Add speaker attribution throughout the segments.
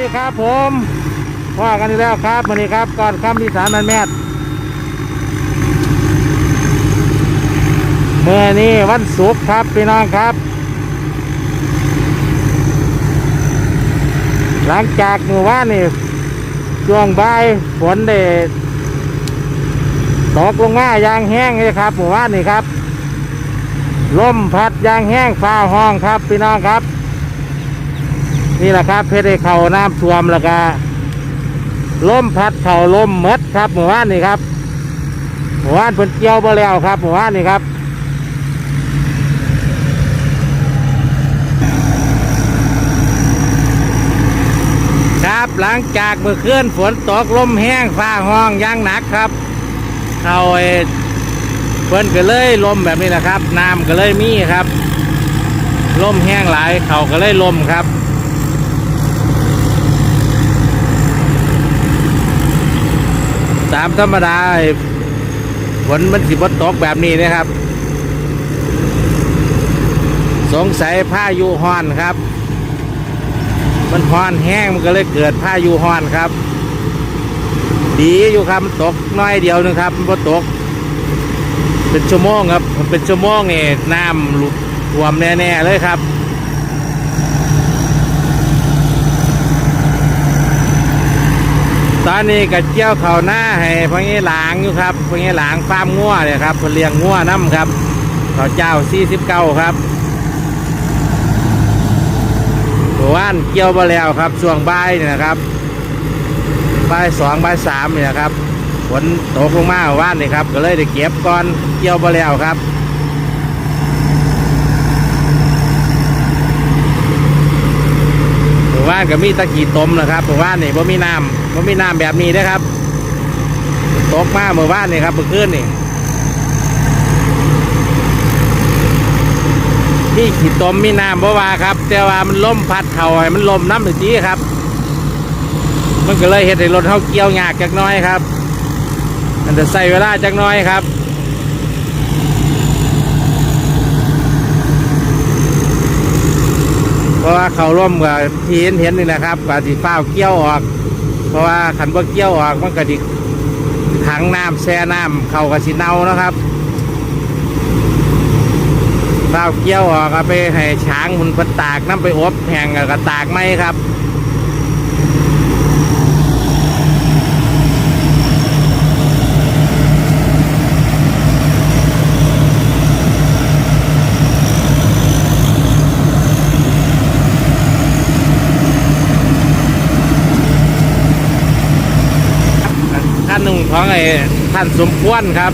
Speaker 1: ดีครับผมว่ากันอีกแล้วครับวันนี้ครับก่อนคำที่สามนันแมทเมื่อนี้วันศุกร์ครับพี่น้องครับ หลังจากเมื่อวานนี่ช่วงบ่ายฝนได้ตกลงมายางแห้งเลยครับเมื่อวานนี่ครับลมพัดยางแห้งฟ้าห้องครับพี่น้องครับ นี่แหละครับเพชรเขาน้ำท่วมแล้วก็ล้มพัดเข่าลมมดครับเมื่อวานนี่ครับเมื่อวานเพิ่นเกี่ยวบ่แล้วครับเมื่อวานนี่ครับครับหลังจากเมื่อคืนฝนตกลมแห้งฟ้าห้องย่างหนักครับเขาไอ้เพิ่นก็เลยลมแบบนี้แหละครับน้ำก็เลยมีครับลมแห้งหลายเขาก็เลยลมครับ ตามธรรมดาฝนมันสิบตกแบบนี้นะครับ สงสัยพายุฮอนครับ มันฮอนแห้งมันก็เลยเกิดพายุฮอนครับ ดีอยู่ครับมันตกน้อยเดียวหนึงครับมันบ่ตก เป็นชั่วโมงครับมันเป็นชั่วโมงเนี่น้ำหลุดท่วมแน่ๆเลยครับ ตอนนี้ก็เจียวเขาหน้าให้พ่องี้หลางอยู่ครับพ่องี้หลางฟาร์มงัวเนี่ยครับเพิ่นเลี้ยงงัวน้ำครับเขาเจ้า49ครับเมื่อวานเกี่ยวมาแล้วครับช่วงบ่ายนี่นะครับบ่ายสองบ่ายสามนี่นะครับฝนตกลงมาเมื่อวานนี่ครับก็เลยได้เก็บก่อนเกี่ยวมาแล้วครับ หมู่บ้านก็มีตะกี้ตมนะครับหมู่บ้านนี่บ่มีน้ำบ่มีน้ำแบบนี้นะครับตกมาหมู่บ้านนี่ครับเมื่อคืนนี่มีขีดตมมีน้ำบ่ว่าครับ แต่ว่ามันล่มพัดเข่าให้มันลมน้ำหนึ่งจีครับ มันก็เลยเห็ดให้รถเขาเกี่ยวยากจักน้อยครับ มันจะใส่เวลาจักน้อยครับ เพ ราะว่าเขาร่วมกับทีเห็นเห็นนี่แหละครับกว่าสิฟ้าเกี้ยวออก เพราะว่าขันบ่เกี้ยวออกมันก็ดิถังน้ำแช่น้ำเขากับสิเน่านะครับฟ้าเกี้ยวออกเอาไปให้ช้างมันเพิ่นตากน้ำไปอบแห้งกับตากไม้ครับ ท่านหนึ่ง ของไอ้ท่านสมควรครับ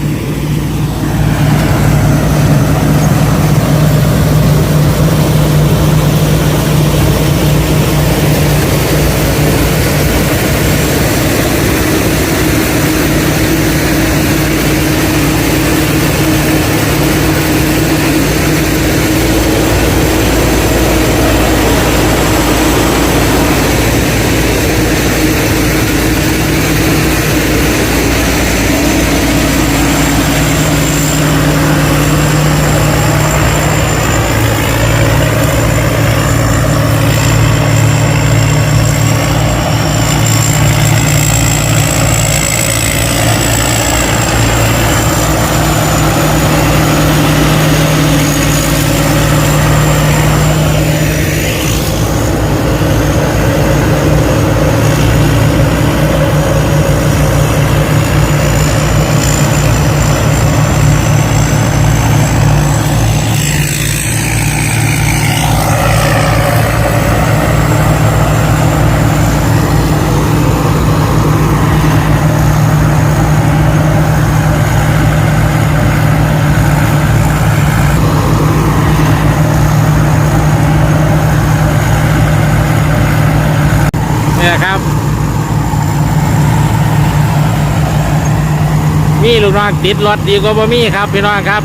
Speaker 1: มีลูกน้องติดรถดีกว่าบ่มีครับ พี่น้องครับ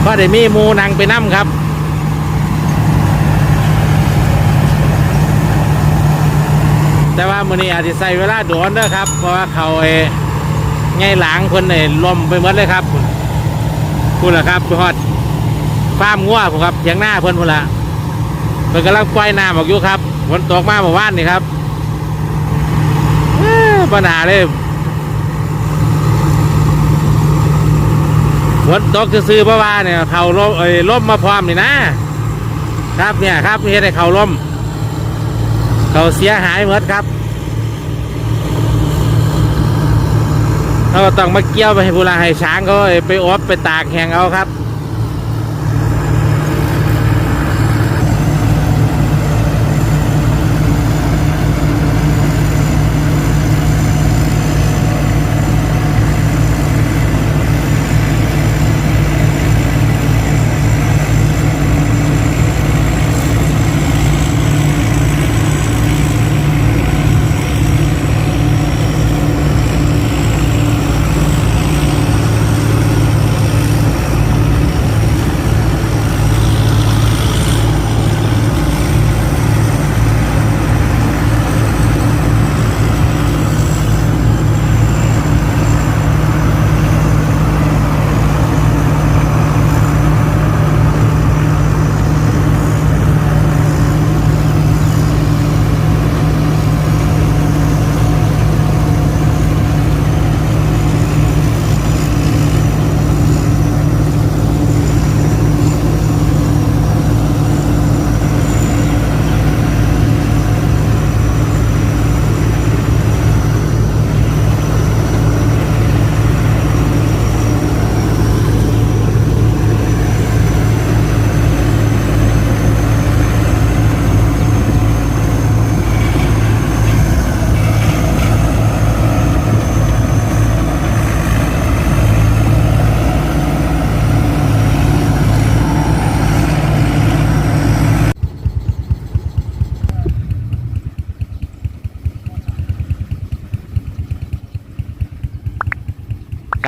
Speaker 1: เพราะได้มีมูนังไปนั่ครับแต่ว่ามื้อนี้อาจจะใส่เวลาโดนเด้อครับ เพราะว่าเขาไอ้ไงหลังคนไอ้ลมไปหมดเลยครับคุณล่ะครับไปฮอดฟาร์มงัวผมครับเถียงหน้าเพิ่นพุ่นละเพิ่นกำลังปล่อยน้ำออกอยู่ครับฝนตกมาเมื่อวานนี่ครับปัญหาเลย ฝนตกจะซื้อๆเพราะว่าเนี่ยเขาลมเอ้ยลมมาพร้อมนี่นะ ครับเนี่ยครับเฮ็ดให้เขาลมเขาเสียหายหมดครับเขาต้องมาเกี่ยวไปให้ผู้ลาให้ช้างเขาไปอบไปตากแห้งเอาครับ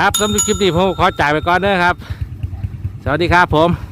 Speaker 1: ครับสำหรับคลิปนี้ผมขอจ่ายไปก่อนเด้อครับ สวัสดีครับผม